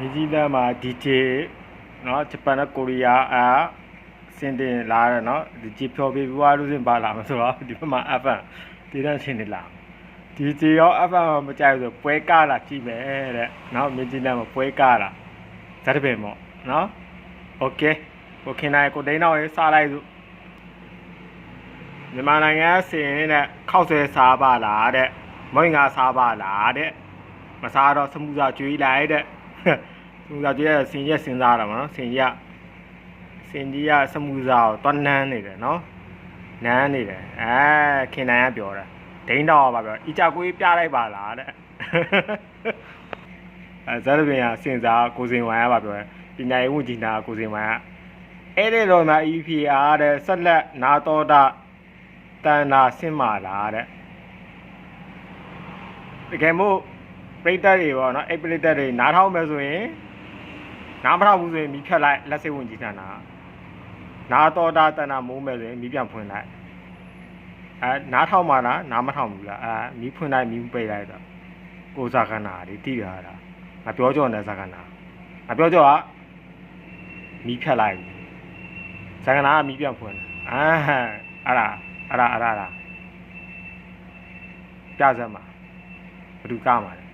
မြကြီးတန်းမှာ DJ เนาะဂျပန်နဲ့ကိုရီးယားအာစင်တင်လာတယ်เนาะဒီဂျီဖြော်ပေးဘွားလို့စင်ပါလာမဆိုတော့ဒီဘက်မှာ FM တည်တဲ့စင်နေလာ DJ ရော FM မကြိုက်ဘူးဆိုပွဲကားလာကြည့်မယ်တဲ့เนาะမြကြီးတန်းမှာပွဲကားလာဇာတ်ပင်ပေါ့เนาะโอเคကိုခင်နိုင်ကိုဒိန်းတော့ရေးစားလိုက်စုမြန်မာနိုင်ငံစင်နဲ့ခောက်ဆွဲစားပါလားတဲ့မွင်္ဂါစားပါလားတဲ့ မစားတော့စမှုစာကျွေးလိုက်တဲ့ စမှုစာကျွေးရစင်ရက်စဉ်းစားတာမနော်စင်ရက်စင်ကြီးကစမှုစာကိုတွန်းနန်းနေတယ်နော်နန်းနေတယ်အဲခင်နိုင်ကပြောတာဒိန်းတော့ပါပြောဤကြကွေးပြလိုက်ပါလားတဲ့အဲဇာတ်ပင်ကစင်စားကိုစင်ဝိုင်းကပါပြောတယ်ပညာရေးဝန်ကြီးနာကိုစင်ဝိုင်းကအဲ့ဒီတော့မှ EPR တဲ့ဆက်လက်နာတော်တာတန်နာဆင့်မာလားတဲ့တကယ်မို့ ပရိသတ်တွေပေါ့နော်အဲ့ပရိသတ်တွေနားထောင်မယ်ဆိုရင်နားမထောင်ဘူးဆိုရင်မိဖြတ်လိုက်လက်စိတ်ဝင်ကြည့်တာနာနာတော်တာတဏမိုးမယ်ဆိုရင်မိပြန်ဖွင့်လိုက်အဲနားထောင်မှလားနားမထောင်ဘူးလားအဲမိဖွင့်လိုက်မိပိတ်လိုက်တော့ကိုယ်စားခဏတွေတိရတာငါပြောကြောနဲ့စားခဏငါပြောကြောကမိဖြတ်လိုက်စားခဏကမိပြန်ဖွင့်တယ်အာအဲ့ဒါအဲ့ဒါအဲ့ဒါလားပြစမ်းပါဘယ်သူကမှာလဲ